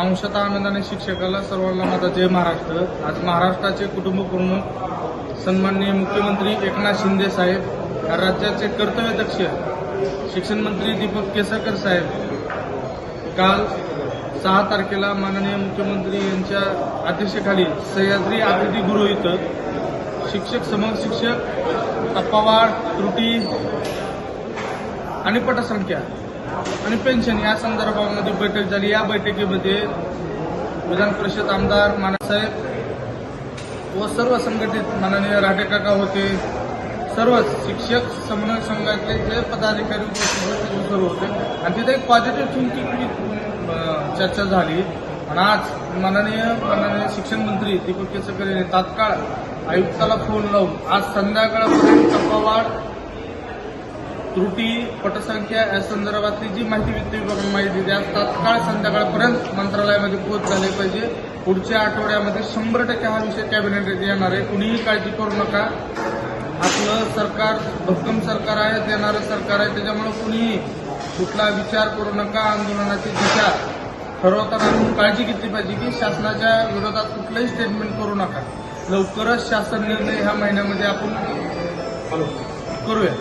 अंशतः आनंदाने शिक्षकाला सर्वांना माझा जय महाराष्ट्र. आज महाराष्ट्राचे कुटुंब प्रमुख सन्माननीय मुख्यमंत्री एकनाथ शिंदे साहेब राज्याचे कर्तव्यदक्ष शिक्षण मंत्री दीपक केसरकर साहेब काल सहा तारखेला माननीय मुख्यमंत्री यांच्या अध्यक्षतेखाली सह्याद्री अतिथीगृह इथं शिक्षक समशिक्षक टप्पावाढ त्रुटी आणि पटसंख्या आणि पेन्शन या संदर्भामध्ये बैठक झाली. या बैठकीमध्ये विधान परिषद आमदार मानासाहेब व सर्व संघटित माननीय राठेकाका होते. सर्व शिक्षक समन्वय संघातले जे पदाधिकारी उपस्थित होते सर्व होते. आणि तिथे एक पॉझिटिव्ह थिंकिंग चर्चा झाली. आणि आज माननीय माननीय शिक्षण मंत्री दीपक केसरकर यांनी तात्काळ आयुक्ताला फोन लावून आज संध्याकाळपर्यंत पवार त्रुटी पटसंख्या या संदर्भातली जी माहिती वित्त विभागाने माहिती द्या तात्काळ संध्याकाळपर्यंत मंत्रालयामध्ये पोहोच झाले पाहिजे. पुढच्या आठवड्यामध्ये शंभर टक्के हा विषय कॅबिनेट येणार आहे. कुणीही काळजी करू नका. आपलं सरकार भक्कम सरकार आहे देणारं सरकार आहे त्याच्यामुळे कुणीही कुठला विचार करू नका आंदोलनाची दिशा ठरवताना काळजी घेतली पाहिजे की शासनाच्या विरोधात कुठलंही स्टेटमेंट करू नका. लवकरच शासन निर्णय ह्या महिन्यामध्ये आपण करूया.